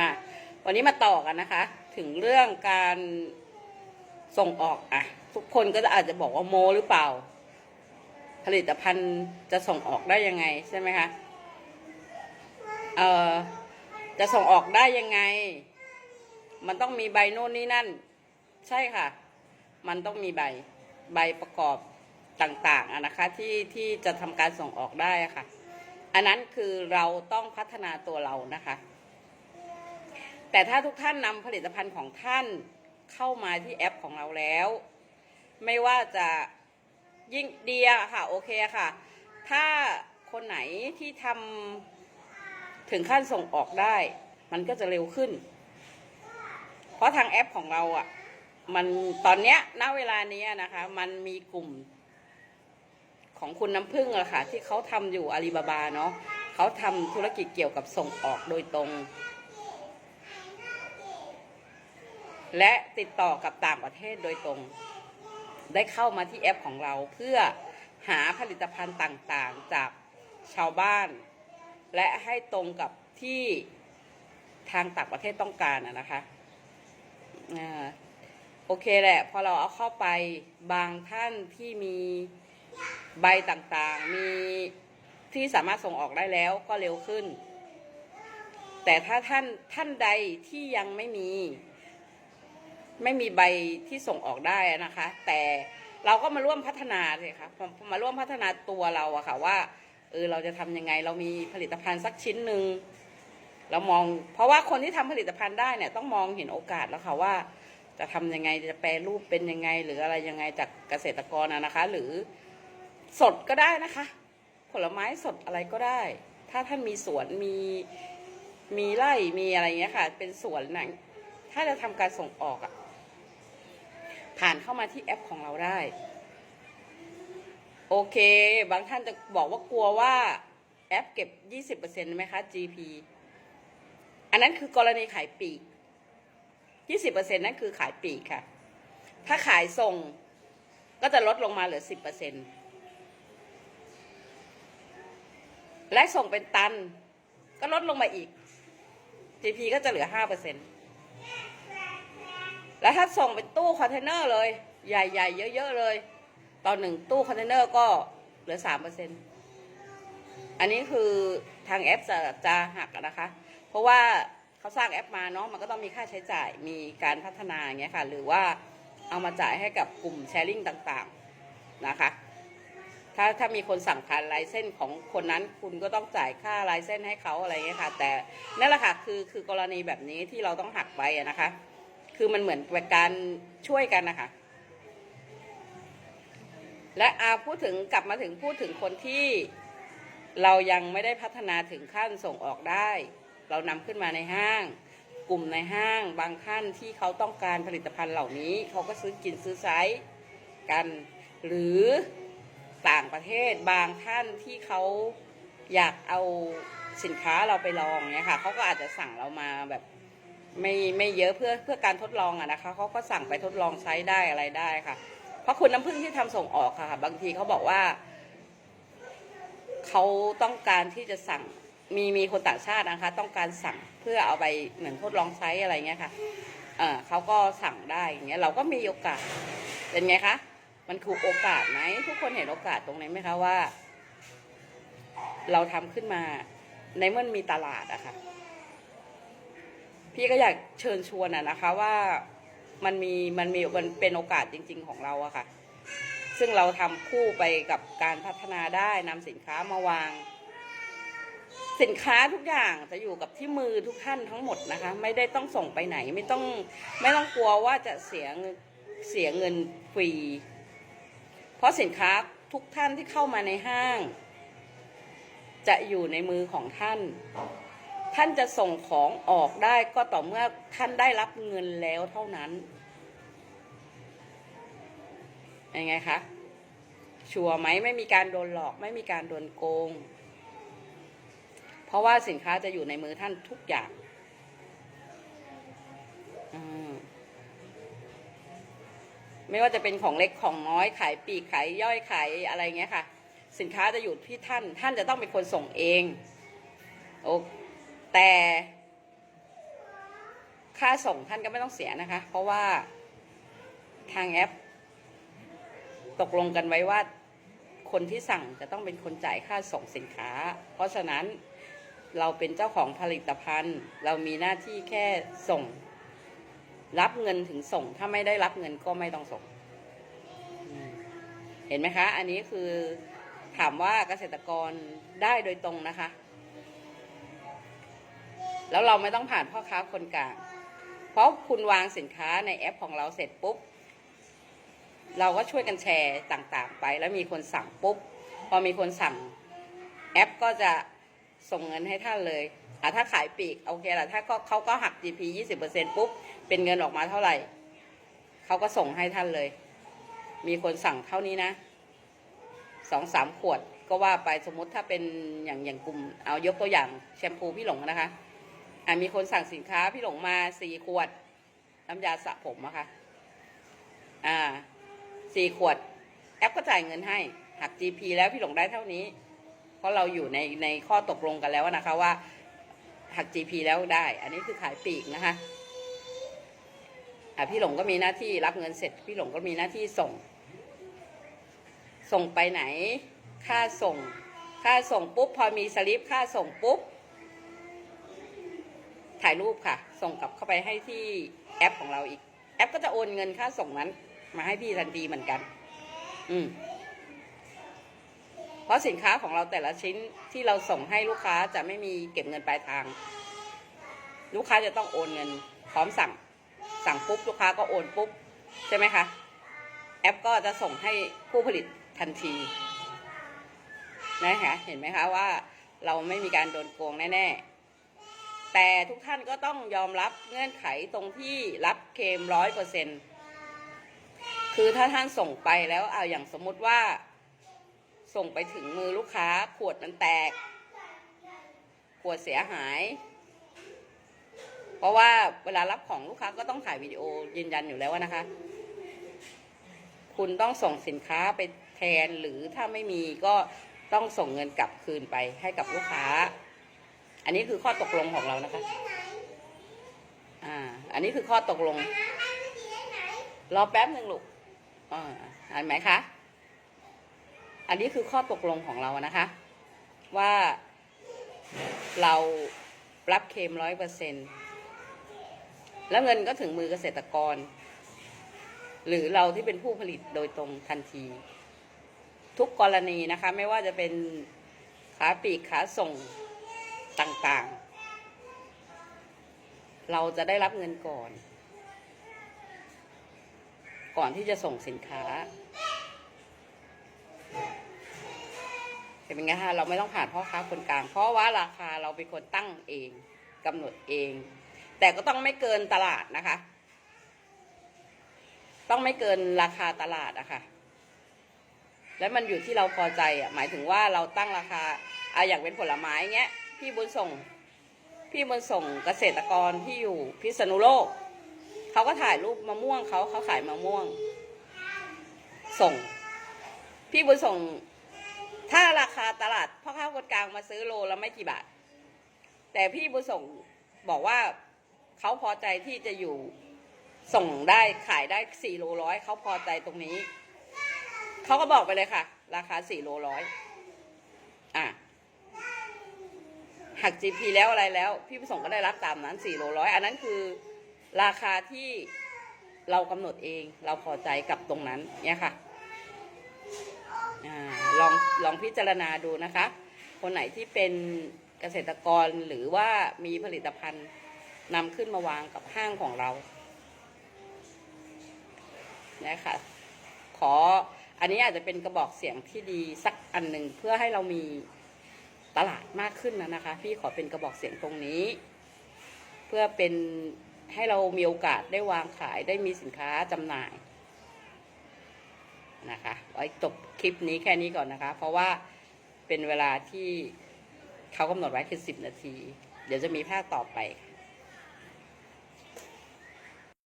มา วันนี้มาต่อกันนะคะ ถึงเรื่องการส่งออกอะ ทุกคนก็จะอาจจะบอกว่าโมหรือเปล่า ผลิตภัณฑ์จะส่งออกได้ยังไงใช่ไหมคะเอ่อจะส่งออกได้ยังไง มันต้องมีใบโน่นนี่นั่น ใช่ค่ะ มันต้องมีใบใบประกอบต่างๆนะคะ ที่ที่จะทำการส่งออกได้ค่ะ อันนั้นคือเราต้องพัฒนาตัวเรานะคะ แต่ถ้าทุกท่านนำผลิตภัณฑ์ของท่านเข้ามาที่แอปของเราแล้ว ไม่ว่าจะยิ่งดีอะค่ะโอเคค่ะ ถ้าคนไหนที่ทำถึงขั้นส่งออกได้ มันก็จะเร็วขึ้น เพราะทางแอปของเราอะ มันตอนเนี้ยณเวลานี้นะคะ มันมีกลุ่มของคุณน้ำพึ่งอะค่ะ ที่เขาทำอยู่อาลีบาบาเนาะเขาทำธุรกิจเกี่ยวกับส่งออกโดยตรง และติดต่อกับต่างประเทศโดยตรง ได้เข้ามาที่แอปของเราเพื่อหาผลิตภัณฑ์ต่างๆจากชาวบ้าน และให้ตรงกับที่ทางต่างประเทศต้องการนะคะโอเคแหละ พอเราเอาเข้าไปบางท่านที่มีใบต่างๆ มีที่สามารถส่งออกได้แล้วก็เร็วขึ้น แต่ถ้าท่านท่านใดที่ยังไม่มี ไม่มีใบที่ส่งออกได้นะคะ แต่เราก็มาร่วมพัฒนาเลยค่ะมาร่วมพัฒนาตัวเราอะค่ะว่าเออเราจะทำยังไงเรามีผลิตภัณฑ์สักชิ้นหนึ่งเรามองเพราะว่าคนที่ทำผลิตภัณฑ์ได้เนี่ยต้องมองเห็นโอกาสแล้วค่ะว่า จะทำยังไงจะแปรรูปเป็นยังไง หรืออะไรยังไงจากเกษตรกรนะนะคะ หรือสดก็ได้นะคะ ผลไม้สดอะไรก็ได้ ถ้าท่านมีสวนมีมีไร่มีอะไรเงี้ยค่ะ เป็นสวนนะถ้าจะทำการส่งออกอะ ผ่านเข้ามาที่แอปของเราได้ โอเค บางท่านจะบอกว่ากลัวว่าแอปเก็บ 20%ไหมคะ GP อันนั้นคือกรณีขายปีก 20%นั่นคือขายปีกค่ะ ถ้าขายส่งก็จะลดลงมาเหลือ 10%และส่งเป็นตันก็ลดลงมาอีก GP ก็จะเหลือ 5% แล้วถ้าส่งเป็นตู้คอนเทนเนอร์เลย ใหญ่ๆ เยอะๆเลย ต่อหนึ่งตู้คอนเทนเนอร์ก็เหลือสามเปอร์เซ็นอันนี้คือทางแอปจะจะหักนะคะ เพราะว่าเขาสร้างแอปมาเนาะมันก็ต้องมีค่าใช้จ่ายมีการพัฒนาอย่างเงี้ยค่ะ หรือว่าเอามาจ่ายให้กับกลุ่มแชร์ลิงต่างๆนะคะ ถ้าถ้ามีคนสั่งผ่านลายเส้นของคนนั้นคุณก็ต้องจ่ายค่าลายเส้นให้เขาอะไรเงี้ยค่ะ แต่นั่นแหละค่ะคือคือกรณีแบบนี้ที่เราต้องหักไปนะคะ คือมันเหมือนเป็นการช่วยกันนะคะ และอาพูดถึงกลับมาถึงพูดถึงคนที่เรายังไม่ได้พัฒนาถึงขั้นส่งออกได้ เรานำขึ้นมาในห้าง กลุ่มในห้าง บางท่านที่เขาต้องการผลิตภัณฑ์เหล่านี้ เขาก็ซื้อกินซื้อใช้กัน หรือต่างประเทศบางท่านที่เขาอยากเอาสินค้าเราไปลองเนี่ยค่ะเขาก็อาจจะสั่งเรามาแบบ ไม่ไม่เยอะเพื่อเพื่อการทดลองอะนะคะเขาก็สั่งไปทดลองใช้ได้อะไรได้ค่ะ เพราะคุณน้ำผึ้งที่ทำส่งออกค่ะ บางทีเขาบอกว่าเขาต้องการที่จะสั่งมีมีคนต่างชาตินะคะ ต้องการสั่งเพื่อเอาไปเหมือนทดลองใช้อะไรเงี้ยค่ะเออเขาก็สั่งได้อย่างเงี้ยเราก็มีโอกาสเป็นไงคะมันคือโอกาสไหมทุกคนเห็นโอกาสตรงไหนไหมคะว่า เราทำขึ้นมาในเมื่อมีตลาดอะค่ะ พี่ก็อยากเชิญชวนอะนะคะว่ามันมีมันมีมันเป็นโอกาสจริง ๆ ของเราอะค่ะ ซึ่งเราทำคู่ไปกับการพัฒนาได้นำสินค้ามาวาง สินค้าทุกอย่างจะอยู่กับที่มือทุกท่านทั้งหมดนะคะ ไม่ได้ต้องส่งไปไหนไม่ต้องไม่ต้องกลัวว่าจะเสียเงินเสียเงินฟรี เพราะสินค้าทุกท่านที่เข้ามาในห้าง จะอยู่ในมือของท่าน ท่านจะส่งของออกได้ก็ต่อเมื่อท่านได้รับเงินแล้วเท่านั้นยังไงคะชัวร์ไหมไม่มีการโดนหลอก ไม่มีการโดนโกง เพราะว่าสินค้าจะอยู่ในมือท่านทุกอย่างมไม่ว่าจะเป็นของเล็กของน้อยขายปีกขายย่อยขายอะไรเงี้ยค่ะ สินค้าจะอยู่ที่ท่าน ท่านจะต้องเป็นคนส่งเอง โอ แต่ค่าส่งท่านก็ไม่ต้องเสียนะคะ เพราะว่าทางแอป ตกลงกันไว้ว่าคนที่สั่งจะต้องเป็นคนจ่ายค่าส่งสินค้า เพราะฉะนั้นเราเป็นเจ้าของผลิตภัณฑ์ เรามีหน้าที่แค่ส่ง รับเงินถึงส่ง ถ้าไม่ได้รับเงินก็ไม่ต้องส่ง เห็นไหมคะ อันนี้คือถามว่าเกษตรกรได้โดยตรงนะคะ แล้วเราไม่ต้องผ่านพ่อค้าคนกลาง เพราะคุณวางสินค้าในแอปของเราเสร็จปุ๊บ เราก็ช่วยกันแชร์ต่างๆ ไป แล้วมีคนสั่งปุ๊บ พอมีคนสั่งแอปก็จะส่งเงินให้ท่านเลยอะถ้าขายปีกโอเคละถ้าเขาก็หัก GP 20%ปุ๊บ เป็นเงินออกมาเท่าไหร่ เขาก็ส่งให้ท่านเลย มีคนสั่งเท่านี้นะสองสามขวดก็ว่าไปสมมติถ้าเป็นอย่างอย่างกลุ่มเอายกตัวอย่างแชมพูพี่หลงนะคะ อะมีคนสั่งสินค้าพี่หลงมาสี่ขวด น้ำยาสระผมอะค่ะ อ่าสี่ขวด แอปก็จ่ายเงินให้ หัก GP แล้วพี่หลงได้เท่านี้ เพราะเราอยู่ในในข้อตกลงกันแล้วนะคะว่า หัก GP แล้วได้ อันนี้คือขายปีกนะคะอะพี่หลงก็มีหน้าที่รับเงินเสร็จ พี่หลงก็มีหน้าที่ส่ง ส่งไปไหน ค่าส่ง ค่าส่งปุ๊บ พอมีสลิปค่าส่งปุ๊บ ถ่ายรูปค่ะ ส่งกลับเข้าไปให้ที่แอปของเราอีก แอปก็จะโอนเงินค่าส่งนั้น มาให้พี่ทันทีเหมือนกัน อืมเพราะสินค้าของเราแต่ละชิ้นที่เราส่งให้ลูกค้าจะไม่มีเก็บเงินปลายทาง ลูกค้าจะต้องโอนเงิน พร้อมสั่ง สั่งปุ๊บลูกค้าก็โอนปุ๊บใช่ไหมคะ แอปก็จะส่งให้ผู้ผลิตทันทีนะคะเห็นไหมคะว่าเราไม่มีการโดนโกงแน่ ๆ แต่ทุกท่านก็ต้องยอมรับเงื่อนไขตรงที่รับเคมร้อยเปอร์เซ็นคือถ้าท่านส่งไปแล้วเอาอย่างสมมุติว่า ส่งไปถึงมือลูกค้า ขวดมันแตก ขวดเสียหาย เพราะว่าเวลารับของลูกค้าก็ต้องถ่ายวิดีโอยืนยันอยู่แล้วนะคะ คุณต้องส่งสินค้าไปแทนหรือถ้าไม่มีก็ต้องส่งเงินกลับคืนไปให้กับลูกค้า อันนี้คือข้อตกลงของเรานะคะ อ่า อันนี้คือข้อตกลง รอแป๊บหนึ่งลูกอ่าอ่านไหมคะ อันนี้คือข้อตกลงของเรานะคะ ว่าเรารับเคมร้อยเปอร์เซ็นแล้วเงินก็ถึงมือเกษตรกร หรือเราที่เป็นผู้ผลิตโดยตรงทันที ทุกกรณีนะคะ ไม่ว่าจะเป็นขาปีกขาส่ง ต่างๆ เราจะได้รับเงินก่อน ก่อนที่จะส่งสินค้าเห็นไหมคะเราไม่ต้องผ่านพ่อค้าคนกลาง เพราะว่าราคาเราเป็นคนตั้งเองกำหนดเอง แต่ก็ต้องไม่เกินตลาดนะคะ ต้องไม่เกินราคาตลาดอะค่ะ แล้วมันอยู่ที่เราพอใจอะหมายถึงว่าเราตั้งราคาอะอย่างเป็นผลไม้เงี้ย พี่บุญส่ง พี่บุญส่งเกษตรกรที่อยู่พิษณุโลก เขาก็ถ่ายรูปมะม่วงเขาเขาขายมะม่วง ส่ง พี่บุญส่ง ถ้าราคาตลาดพ่อค้าคนกลางมาซื้อโลละไม่กี่บาท แต่พี่บุญส่งบอกว่าเขาพอใจที่จะอยู่ส่งได้ขายได้สี่โลร้อยเขาพอใจตรงนี้ เขาก็บอกไปเลยค่ะ ราคาสี่โลร้อยอะ หัก GP แล้วอะไรแล้ว พี่ประสงค์ก็ได้รับตามนั้นสี่โลร้อยอันนั้นคือราคาที่เรากำหนดเองเราพอใจกับตรงนั้นเนี่ยค่ะอาลองลองพิจารณาดูนะคะ คนไหนที่เป็นเกษตรกรหรือว่ามีผลิตภัณฑ์นำขึ้นมาวางกับห้างของเรานะคะขออันนี้อาจจะเป็นกระบอกเสียงที่ดีสักอันหนึ่งเพื่อให้เรามี ตลาดมากขึ้นนะนะคะ พี่ขอเป็นกระบอกเสียงตรงนี้ เพื่อเป็นให้เรามีโอกาสได้วางขายได้มีสินค้าจำหน่ายนะคะไว้จบคลิปนี้แค่นี้ก่อนนะคะ เพราะว่าเป็นเวลาที่เขากำหนดไว้คือสิบนาที เดี๋ยวจะมีภาคต่อไป